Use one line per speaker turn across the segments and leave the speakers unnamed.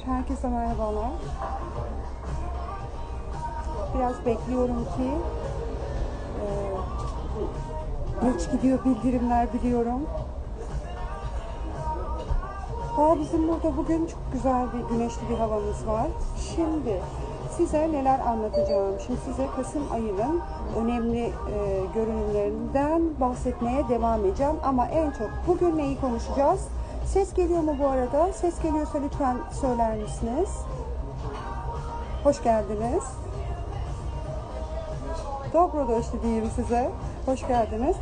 Herkese merhabalar. Biraz bekliyorum ki e, geç gidiyor bildirimler biliyorum. Aa, bizim burada bugün çok güzel bir güneşli bir havamız var. Şimdi size neler anlatacağım. Şimdi size Kasım ayının önemli e, görünümlerinden bahsetmeye devam edeceğim. Ama en çok bugün neyi konuşacağız? Ses geliyor mu bu arada? Ses geliyorsa lütfen söyler misiniz? Hoş geldiniz. Dobro došli diyeyim size. Hoş geldiniz.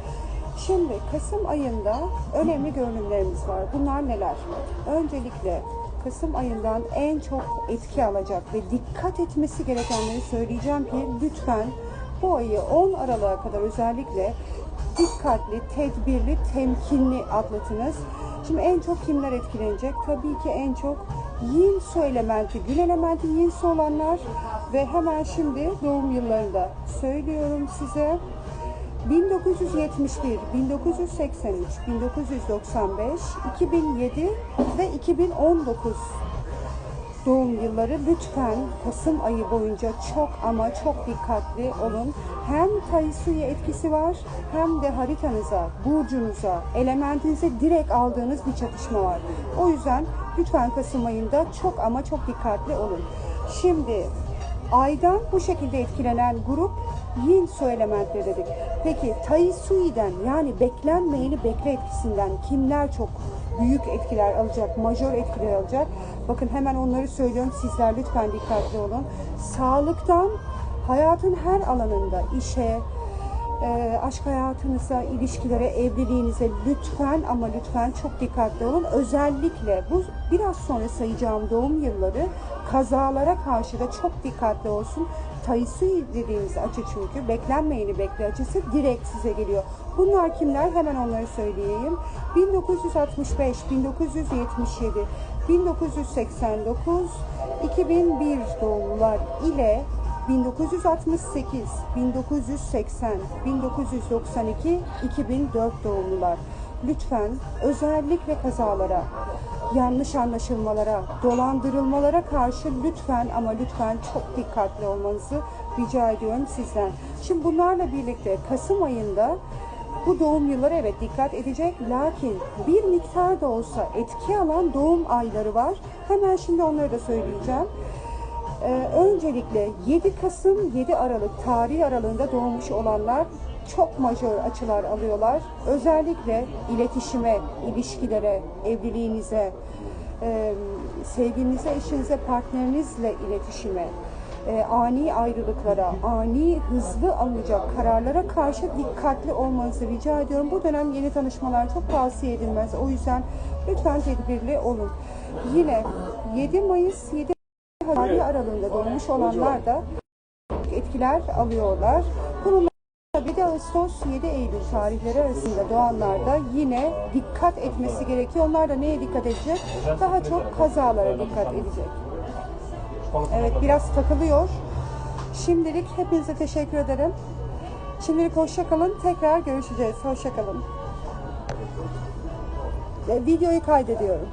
Şimdi Kasım ayında önemli görünümlerimiz var. Bunlar neler? Öncelikle Kasım ayından en çok etki alacak ve dikkat etmesi gerekenleri söyleyeceğim ki lütfen bu ayı 10 Aralık'a kadar özellikle dikkatli, tedbirli, temkinli atlatınız. Şimdi en çok kimler etkilenecek? Tabii ki en çok yin su elementi, gün elementi yin su olanlar ve hemen şimdi doğum yıllarında söylüyorum size. 1971, 1983, 1995, 2007 ve 2019 doğum yılları lütfen Kasım ayı boyunca çok ama çok dikkatli olun. Hem Taisuya etkisi var hem de haritanıza, burcunuza, elementinize direkt aldığınız bir çatışma var. O yüzden lütfen Kasım ayında çok ama çok dikkatli olun. Şimdi aydan bu şekilde etkilenen grup yin su elementleri dedik. Peki Taisui'den yani beklenmeyeni bekle etkisinden kimler çok büyük etkiler alacak, majör etkiler alacak? Bakın hemen onları söylüyorum. Sizler lütfen dikkatli olun. Sağlıktan hayatın her alanında, işe, e, aşk hayatınıza, ilişkilere, evliliğinize lütfen ama lütfen çok dikkatli olun. Özellikle bu biraz sonra sayacağım doğum yılları kazalara karşı da çok dikkatli olsun. Taisui dediğimiz açı çünkü beklenmeyeni bekle açısı direkt size geliyor. Bunlar kimler? Hemen onları söyleyeyim. 1965, 1977, 1989, 2001 doğumlular ile 1968, 1980, 1992, 2004 doğumlular. Lütfen özellikle kazalara, yanlış anlaşılmalara, dolandırılmalara karşı lütfen ama lütfen çok dikkatli olmanızı rica ediyorum sizden. Şimdi bunlarla birlikte Kasım ayında bu doğum yılları evet dikkat edecek lakin bir miktar da olsa etki alan doğum ayları var. Hemen şimdi onları da söyleyeceğim. Ee, öncelikle 7 Kasım 7 Aralık tarih aralığında doğmuş olanlar çok majör açılar alıyorlar. Özellikle iletişime, ilişkilere, evliliğinize, e, sevgilinize, eşinize, partnerinizle iletişime, e, ani ayrılıklara, ani hızlı alınacak kararlara karşı dikkatli olmanızı rica ediyorum. Bu dönem yeni tanışmalar çok tavsiye edilmez. O yüzden lütfen tedbirli olun. Yine 7 Mayıs 7 tarih aralığında doğmuş olanlar da etkiler alıyorlar. Bununla bir de Ağustos 7 Eylül tarihleri arasında doğanlar da yine dikkat etmesi gerekiyor. Onlar da neye dikkat edecek? Daha çok kazalara dikkat edecek. Evet biraz takılıyor. Şimdilik hepinize teşekkür ederim. Şimdilik hoşça kalın. Tekrar görüşeceğiz. Hoşça kalın. E, Videoyu kaydediyorum.